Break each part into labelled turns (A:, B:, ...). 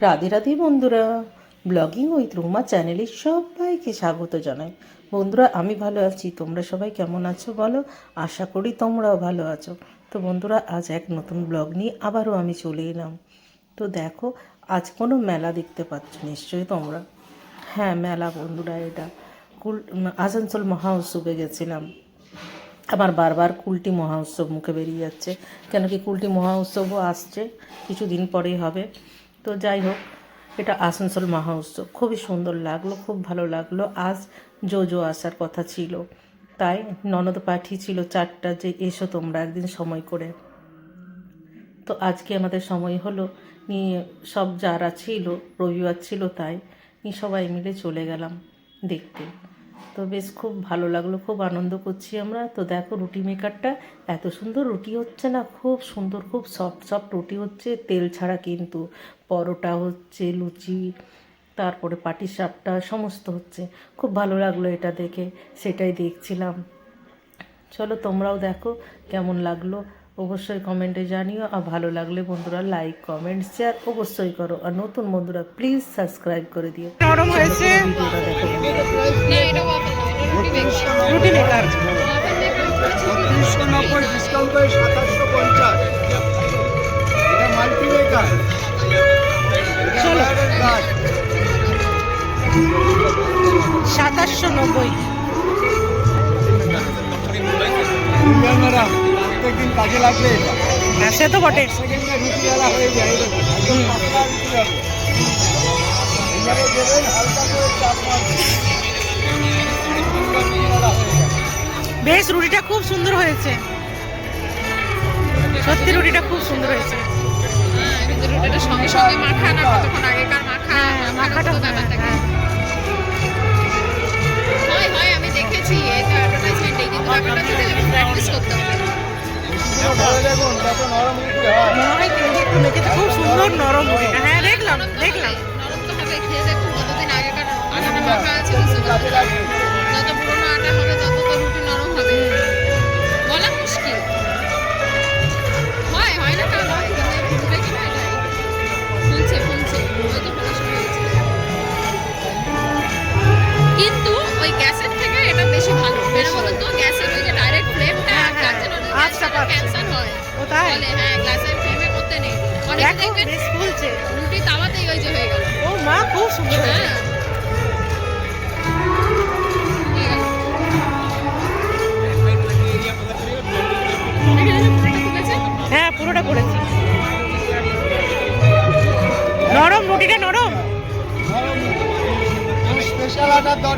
A: রাধে রাধে বন্ধুরা blogging with Ruma চ্যানেলে সবাইকে স্বাগত জানাই। বন্ধুরা, আমি ভালো আছি, তোমরা সবাই কেমন আছো বলো? আশা করি তোমরাও ভালো আছো। তো বন্ধুরা, আজ এক নতুন ব্লগ নিয়ে আবারও আমি চলে এলাম। তো দেখো, আজ কোনো মেলা দেখতে পাচ্ছ নিশ্চয়ই তোমরা? হ্যাঁ মেলা বন্ধুরা এটা। কুল আসানসোল মহা উৎসবে গেছিলাম। আমার বারবার কুলটি মহা উৎসব মুখে বেরিয়ে যাচ্ছে। কেন কি কুলটি মহা উৎসবও আসছে, কিছুদিন পরেই হবে। তো যাই হোক, এটা আসানসোল মহা উৎসব খুবই সুন্দর লাগল, খুব ভালো লাগল। আজ জো জো আসার কথা ছিল। তাই ননদ পাঠিয়েছিল চারটা যে এসো তোমরা একদিন সময় করে। তো আজকে আমাদের সময় হলো, নিয়ে সব যারা ছিল, রবিবার ছিল তাই সবাই মিলে চলে গেলাম দেখতে। তো বেশ খুব ভালো লাগল, খুব আনন্দ করছি আমরা। তো দেখো রুটি মেকারটা, এত সুন্দর রুটি হচ্ছে না, খুব সুন্দর, খুব সফট সফট রুটি হচ্ছে, তেল ছাড়া কিন্তু। পরোটা হচ্ছে, লুচি, তারপরে পাটি সাপটা, সমস্ত হচ্ছে। খুব ভালো লাগল এটা দেখে, সেটাই দেখছিলাম। চলো তোমরাও দেখো কেমন লাগল। অবশ্যই কমেন্টে জানিও আর ভালো লাগলে বন্ধুরা লাইক কমেন্ট শেয়ার অবশ্যই করো। আর নতুন বন্ধুরা প্লিজ সাবস্ক্রাইব করে দিও।
B: নরম হয়েছে?
C: রুটি মেকার
D: তিনশো নব্বই ডিসকাউন্ট করে সাতাশশো পঞ্চাশ এটা মাল্টিমেকার
B: চলো। সাতাশশো নব্বই।
D: ম্যাডাম প্রত্যেকদিন কাজে লাগবে।
B: হ্যাঁ সে তো বটে
D: রুটিওয়ালা হয়ে যায়
B: বেশ রুটিটা খুব সুন্দর হয়েছে। সত্যি রুটিটা খুব সুন্দর হয়েছে।
C: হ্যাঁ রুটিটা সঙ্গে সঙ্গে মাখা না কতক্ষণ আগেকার মাখা
B: হ্যাঁ মাখাটা হ্যাঁ,
C: হয়। হয় আমি দেখেছি এই তো অ্যাডভার্টাইজমেন্টে কিন্তু ব্যাপারটা প্র্যাকটিস করতে হবে।
B: খুব সুন্দর নরম রুটিটা হ্যাঁ দেখলাম দেখলাম
C: খেয়ে দেখুন কতদিন আগেকার আটাটা মাখা আছে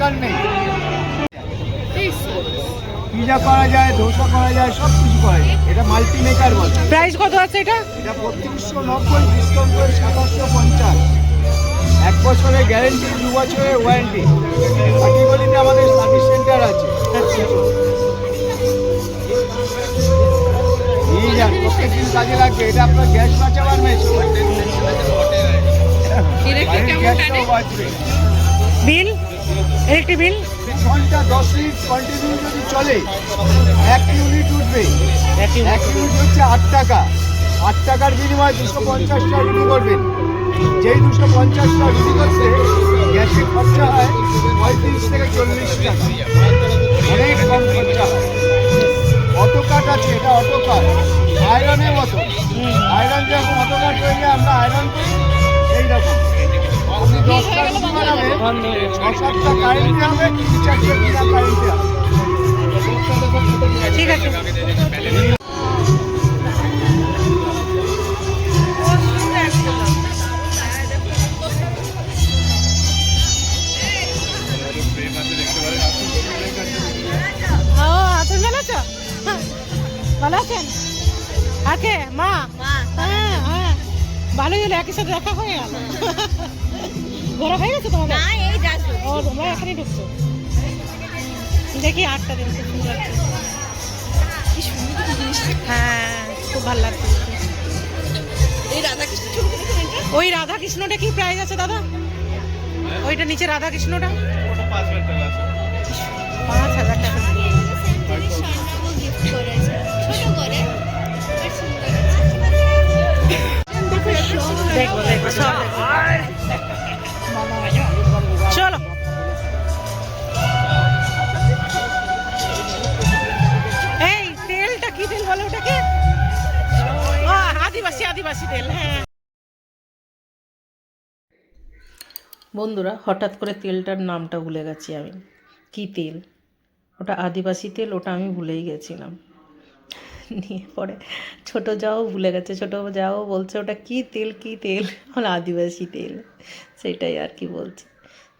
D: দরকার নেই। পিজা করা যায় ধোসা করা যায় সব কিছু করা যায়। এটা মাল্টিমেকার বলে।
B: প্রাইস কত আছে এটা?
D: এটা বত্রিশশো নব্বই ডিসকাউন্ট করে সাতাশশো পঞ্চাশ। এক বছরের গ্যারেন্টি দু বছরের ওয়ারেন্টি পাটিগলিতে আমাদের সার্ভিস সেন্টার আছে। প্রত্যেকদিন কাজে লাগবে। এটা আপনার গ্যাস বাঁচাবার মেশিন
B: বিল ইলেকট্রিক বিল
D: ঘণ্টা দশ মিনিট কন্টিনিউ যদি চলে এক ইউনিট উঠবে। এক ইউনিট হচ্ছে আট টাকা। আট টাকার বিনিময়ে দুশো পঞ্চাশটা রুটি করবেন। যেই দুশো পঞ্চাশটা রুটি করতে গ্যাসের খরচা হয় পঁয়ত্রিশ থেকে চল্লিশ টাকা। অনেক কম খরচা হয়। অটো কাট আছে এটা অটো কাট আয়রনের মতো। আয়রন যেরকম অটো কাট হয়ে আমরা আয়রন করি।
B: ঠিক আছে ভালো আছেন আকে মা হ্যাঁ হ্যাঁ ভালোই হলো একই সাথে দেখা হয়ে গেল ঘোরা হয়ে গেছে তোমাদের? ও তোমরা এখানে ঢুকছো। দেখি আটটা দিন খুব সুন্দর। হ্যাঁ খুব ভালো লাগছে ওই রাধা কৃষ্ণটা কি প্রাইস আছে দাদা? ওইটা নিচে রাধা কৃষ্ণটা পাঁচ হাজার টাকা।
C: ছোট করে
B: দেখব দেখব সব বলে ওটাকে? আদিবাসী আদিবাসী তেল হ্যাঁ।
A: বন্ধুরা, হঠাৎ করে তেলটার নামটা ভুলে গেছি আমি। কি তেল? ওটা আদিবাসী তেল, ওটা আমি ভুলেই গেছিলাম। নিয়ে পরে ছোট যাও ভুলে গেছে, ছোট যাও বলছে, ওটা কি তেল কি তেল? বলে, আদিবাসী তেল। সেটাই আর কি বলছে।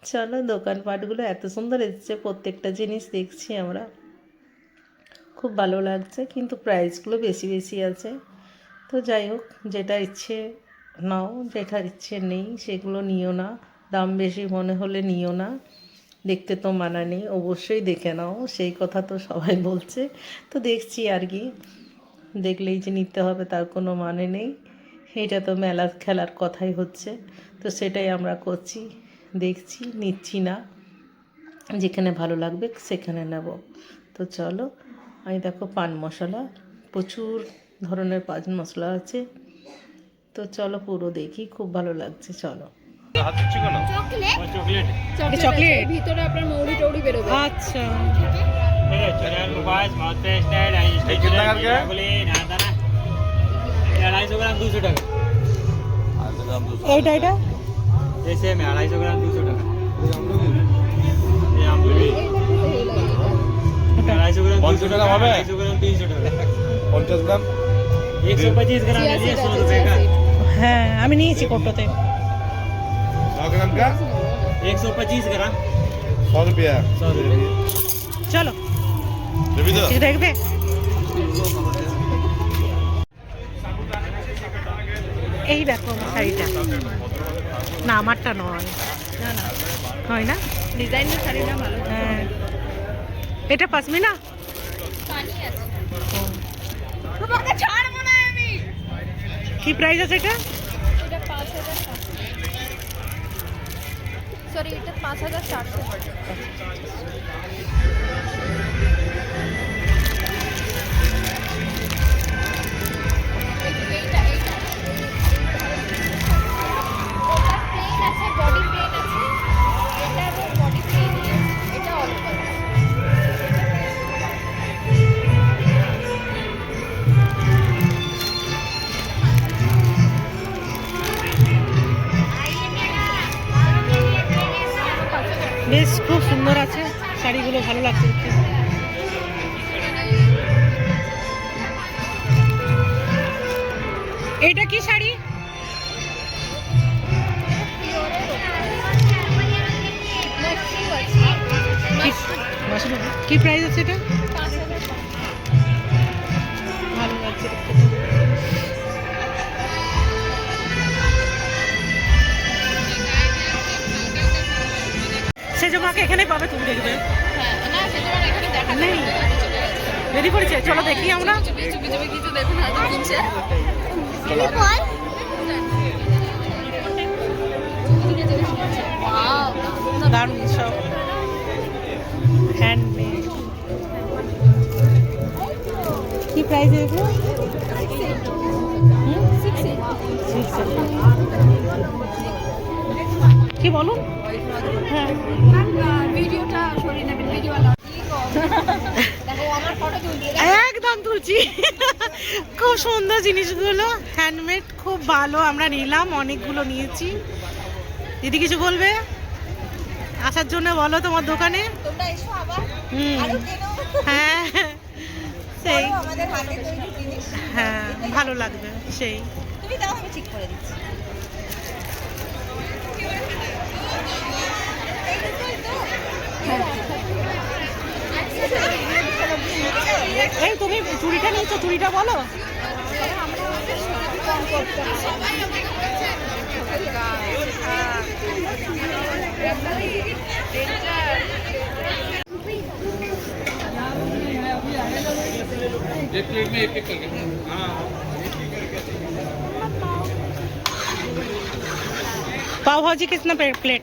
A: চলো, দোকানপাটগুলো এত সুন্দর এসছে, প্রত্যেকটা জিনিস দেখছি আমরা। খুব ভালো লাগছে, কিন্তু প্রাইসগুলো বেশি বেশি আছে। তো যাই হোক, যেটা ইচ্ছে নাও, যেটা ইচ্ছে নেই, সেগুলো নিও না। দাম বেশি মনে হলে নিও না। দেখতে তো মানা নেই, অবশ্যই দেখে নাও, সেই কথা তো সবাই বলছে। তো দেখছি আর কি, দেখলেই যে নিতে হবে তার কোনো মানে নেই। এটা তো মেলার খেলার কথাই হচ্ছে। তো সেটাই আমরা করছি, দেখছি, নিচ্ছি না। যেখানে ভালো লাগবে সেখানে নেব। তো চলো আমি দেখো পান মশলা প্রচুর ধরনের পান মশলা আছে। তো চলো পুরো দেখি খুব ভালো লাগছে চলো।
B: চকলেট।
C: ভিতরে
B: আচ্ছা।
E: গ্রাম দুশো
B: টাকা। এটা
E: আড়াইশো গ্রাম দুশো টাকা। ग्राम दो सौ टका ये आमदनी अढ़ाई सौ ग्राम
F: कौन सा टका भावे?
E: अढ़ाई सौ ग्राम तीन सौ टका
F: পঞ্চাশ গ্রাম
E: एक सौ पच्चीस ग्राम
C: চিয়া
E: लीजिए
C: সিড
E: सौ
C: আছে
E: रुपए
C: চিয়া
E: का
C: সিড
B: হ্যাঁ আমি নিয়েছি কোটোতে
F: सौ ग्राम का
E: एक सौ पच्चीस ग्राम
F: सौ रुपया
E: सौ रुपये
B: চলো
F: देवी तो
B: কিছু দেখবে এই দেখো আমার শাড়িটা না আমারটা নয়
C: না না
B: হয় না
C: ডিজাইনের শাড়িটা ভালো
B: হ্যাঁ এটা পাসমিনা?
C: পানি আছে তোমাকে ছাড়বো না আমি।
B: কি প্রাইস আছে এটা?
C: এটা পাঁচ হাজার সরি এটা পাঁচ হাজার চারশো
B: শাড়িগুলো ভালো লাগছে এটা কি শাড়ি? কি- কি প্রাইস আছে এটা? সেজমাকে এখানে পাবে তুমি দেখবে। নেই। রেডি করেছে? চলো দেখি আমরা। দারুণ সব। হ্যান্ডমেড কি প্রাইস এগুলো? কি বলুন? হ্যাঁ। একদম তুলছি। খুব সুন্দর জিনিসগুলো হ্যান্ডমেড খুব ভালো, আমরা নিলাম, অনেকগুলো নিয়েছি। দিদি কিছু বলবে? আসার জন্য বলো তোমার দোকানে। হ্যাঁ। সেই। হ্যাঁ ভালো লাগবে, সেই।
G: ঠিক করে দিচ্ছি।
B: এই তুমি চুড়িটা নিয়েছো চুড়িটা বলো पाव भाजी कितना पे- प्लेट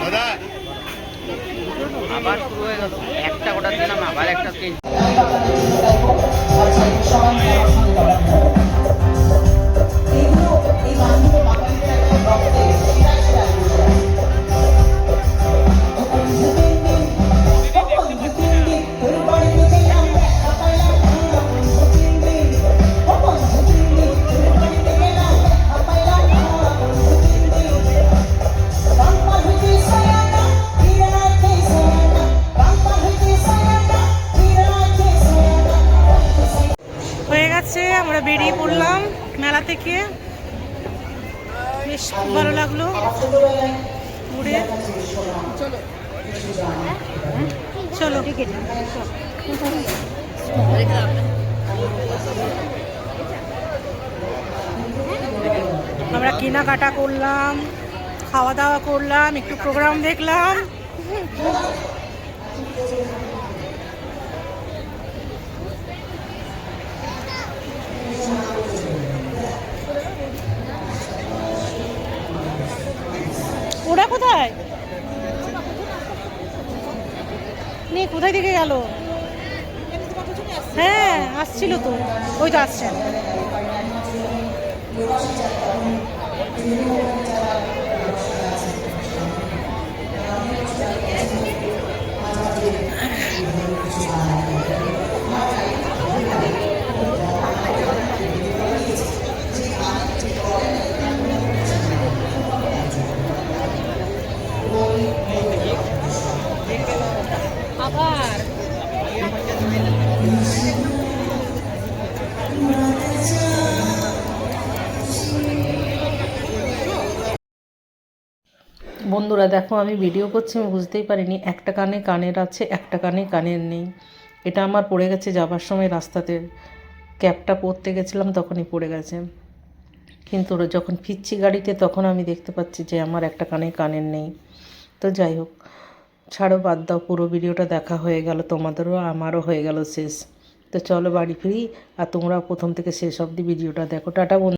F: দাদা।
E: আবার শুরু হয়ে গেল একটা অর্ডার দিলাম আবার একটা চেঞ্জ
B: আমরা কেনাকাটা করলাম খাওয়া দাওয়া করলাম, একটু প্রোগ্রাম দেখলাম। ওরা কোথায়? নে, কোথায় থেকে গেল? হ্যাঁ আসছিল তো। ওই তো আসছেন
C: আবার
A: বন্ধুরা, দেখো আমি ভিডিও করছি, আমি বুঝতেই পারিনি। একটা কানে কানের আছে, একটা কানে কানের নেই। এটা আমার পড়ে গেছে যাবার সময় রাস্তাতে। ক্যাবটা পরতে গেছিলাম, তখনই পড়ে গেছে। কিন্তু যখন ফিরছি গাড়িতে, তখন আমি দেখতে পাচ্ছি যে আমার একটা কানে কানের নেই। তো যাই হোক, ছাড়ো, বাদ দাও, পুরো ভিডিওটা দেখা হয়ে গেল তোমাদেরও, আমারও হয়ে গেল শেষ। তো চলো বাড়ি ফিরি, আর তোমরা প্রথম থেকে শেষ অবধি ভিডিওটা দেখো। টাটা বন্ধু।